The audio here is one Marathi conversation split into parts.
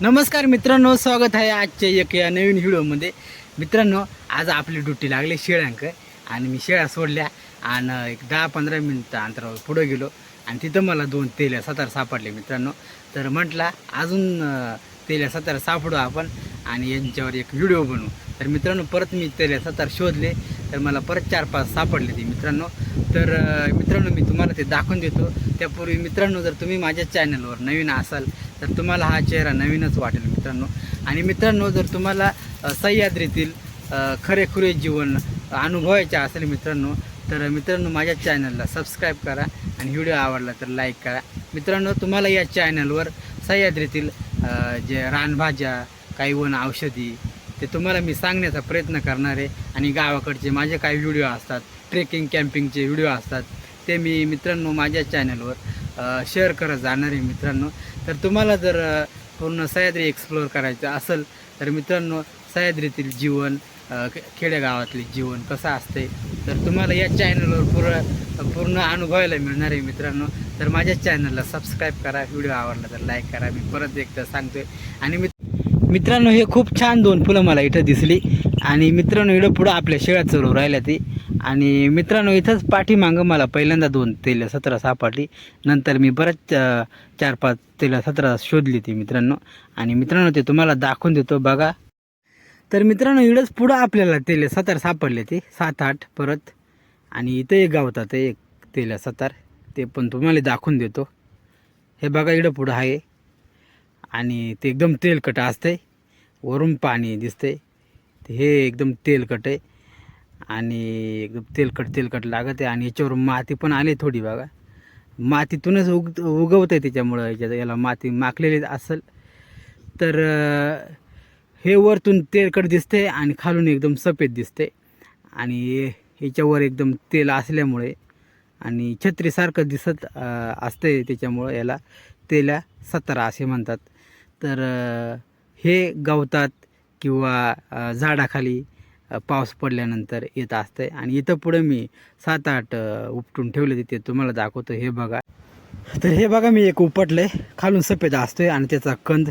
नमस्कार मित्रांनो स्वागत आहे आजच्या एक या नवीन व्हिडिओमध्ये. मित्रांनो आज आपली ड्युटी लागली शेळ्यांक आणि मी शेळ्या सोडल्या आणि एक दहा पंधरा मिनटं अंतरावर पुढं गेलो आणि तिथं मला दोन तेल्या सतार सापडले मित्रांनो. तर म्हटला अजून तेल्या सतार सापडू आपण आणि यांच्यावर एक व्हिडिओ बनवू. तर मित्रांनो परत मी तेल्या सतार शोधले तर मला परत चार पाच सापडले ते मित्रांनो. तर मित्रांनो मी तुम्हाला ते दाखवून देतो. त्यापूर्वी मित्रांनो जर तुम्ही माझ्या चॅनलवर नवीन असाल तर तुम्हाला हा चेहरा नवीनच वाटेल मित्रांनो. आणि मित्रांनो जर तुम्हाला सह्याद्रीतील खरेखुरे जीवन अनुभवायचे असेल मित्रांनो तर मित्रांनो माझ्या चॅनलला सबस्क्राईब करा आणि व्हिडिओ आवडला तर लाईक करा. मित्रांनो तुम्हाला या चॅनलवर सह्याद्रीतील जे रानभाज्या काही वन औषधी ते तुम्हाला मी सांगण्याचा प्रयत्न करणार आहे. आणि गावाकडचे माझे काही व्हिडिओ असतात ट्रेकिंग कॅम्पिंगचे व्हिडिओ असतात ते मी मित्रांनो माझ्या चॅनलवर शेअर करत जाणार आहे मित्रांनो. तर तुम्हाला जर पूर्ण सह्याद्री एक्सप्लोअर करायचं असेल तर मित्रांनो सह्याद्रीतील जीवन खेडेगावातले जीवन कसं असते तर तुम्हाला या चॅनलवर पूर्ण पूर्ण अनुभवायला मिळणार आहे मित्रांनो. तर माझ्या चॅनलला सबस्क्राईब करा व्हिडिओ आवडला तर लाईक करा. मी परत एकदा सांगतोय. आणि मित्र मित्रांनो हे खूप छान दोन फुलं मला इथं दिसली. आणि मित्रांनो इथं पुढं आपल्या शेळ्या चोरू राहिल्या ती. आणि मित्रांनो इथंच पाठीमागं मला पहिल्यांदा दोन तेल सतरा सापडली नंतर मी बरंच चार पाच तेल सतरा शोधली ती मित्रांनो. आणि मित्रांनो ते तुम्हाला दाखवून देतो बघा. तर मित्रांनो इडंच पुढं आपल्याला तेल सतार सापडले ते सात आठ परत. आणि इथं एक गावतात एक तेल सतार ते पण तुम्हाला दाखवून देतो. हे बघा इडं पुढं आहे. आणि ते एकदम तेलकट असतंय. वरून पाणी दिसते हे एकदम तेलकट आहे. आणि एकदम तेलकट तेलकट लागत आहे. आणि याच्यावर माती पण आली थोडी बघा. मातीतूनच उग उगवत आहे त्याच्यामुळं याच्यात याला माती माकलेली असेल. तर हे वरतून तेलकट दिसते आणि खालून एकदम सफेद दिसते आणि ह्याच्यावर एकदम तेल असल्यामुळे आणि छत्रीसारखं दिसत अं, असते त्याच्यामुळं याला तेला सतारा असे म्हणतात. तर हे गवतात किंवा झाडाखाली पाऊस पडल्यानंतर येत असते. आणि इथं पुढे मी सात आठ उपटून ठेवले तिथे तुम्हाला दाखवतो हे बघा. तर हे बघा मी एक उपटलंय खालून सफेद असतोय आणि त्याचा कंद.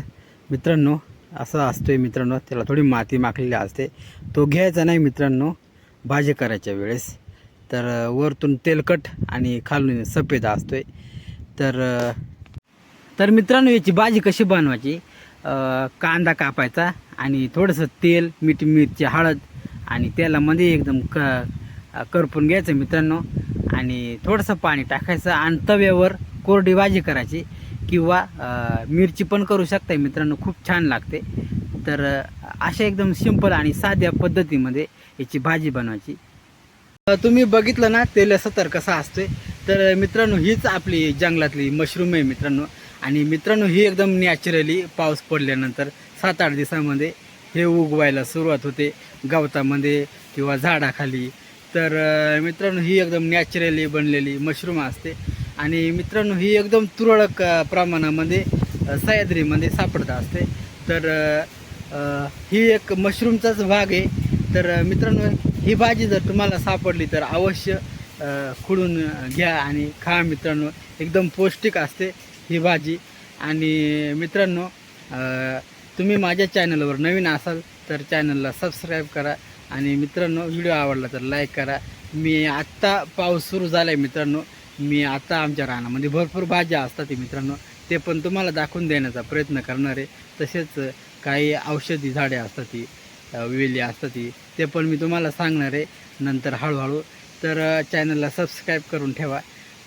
मित्रांनो असा असतोय मित्रांनो. त्याला थोडी माती माखलेली असते. तो घ्यायचा नाही मित्रांनो भाजी करायच्या वेळेस. तर वरतून तेलकट आणि खालून सफेद असतोय. तर तर मित्रांनो याची भाजी कशी बनवायची? कांदा कापायचा आणि थोडंसं तेल मीठ मिरची हळद आणि तेलामध्ये एकदम क करपून घ्यायचं मित्रांनो. आणि थोडंसं पाणी टाकायचं आणि तव्यावर कोरडी भाजी करायची किंवा मिरची पण करू शकता मित्रांनो खूप छान लागते. तर अशा एकदम सिंपल आणि साध्या पद्धतीमध्ये याची भाजी बनवायची. तुम्ही बघितलं ना तेल सतर कसा असतोय. तर मित्रांनो हीच आपली जंगलातली मशरूम आहे मित्रांनो. आणि मित्रांनो ही एकदम नॅचरली पाऊस पडल्यानंतर सात आठ दिवसामध्ये हे उगवायला सुरुवात होते. गवतामध्ये किंवा झाडाखाली. तर मित्रांनो ही एकदम नॅचरली बनलेली मशरूम असते. आणि मित्रांनो ही एकदम तुरळक प्रमाणामध्ये सह्याद्रीमध्ये सापडत असते. तर ही एक मशरूमचाच भाग आहे. तर मित्रांनो ही भाजी जर तुम्हाला सापडली तर अवश्य खुडून घ्या आणि खा मित्रांनो. एकदम पौष्टिक असते ही भाजी. आणि मित्रांनो तुम्ही माझ्या चॅनलवर नवीन असाल तर चॅनलला सबस्क्राईब करा आणि मित्रांनो व्हिडिओ आवडला तर लाईक करा. मी आत्ता पाऊस सुरू झाला आहे मित्रांनो. मी आत्ता आमच्या रानामध्ये भरपूर भाज्या असतात मित्रांनो. ते पण तुम्हाला दाखवून देण्याचा प्रयत्न करणार आहे. तसेच काही औषधी झाडे असतात ती वेली असतात ती ते पण मी तुम्हाला सांगणार आहे. नंतर हळूहळू तर चॅनलला सबस्क्राईब करून ठेवा.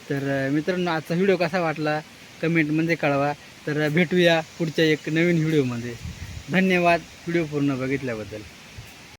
तर मित्रांनो आजचा व्हिडिओ कसा वाटला? कमेंटमध्ये कळवा. तर भेटूया पुढच्या एक नवीन व्हिडिओमध्ये. धन्यवाद व्हिडिओ पूर्ण बघितल्याबद्दल.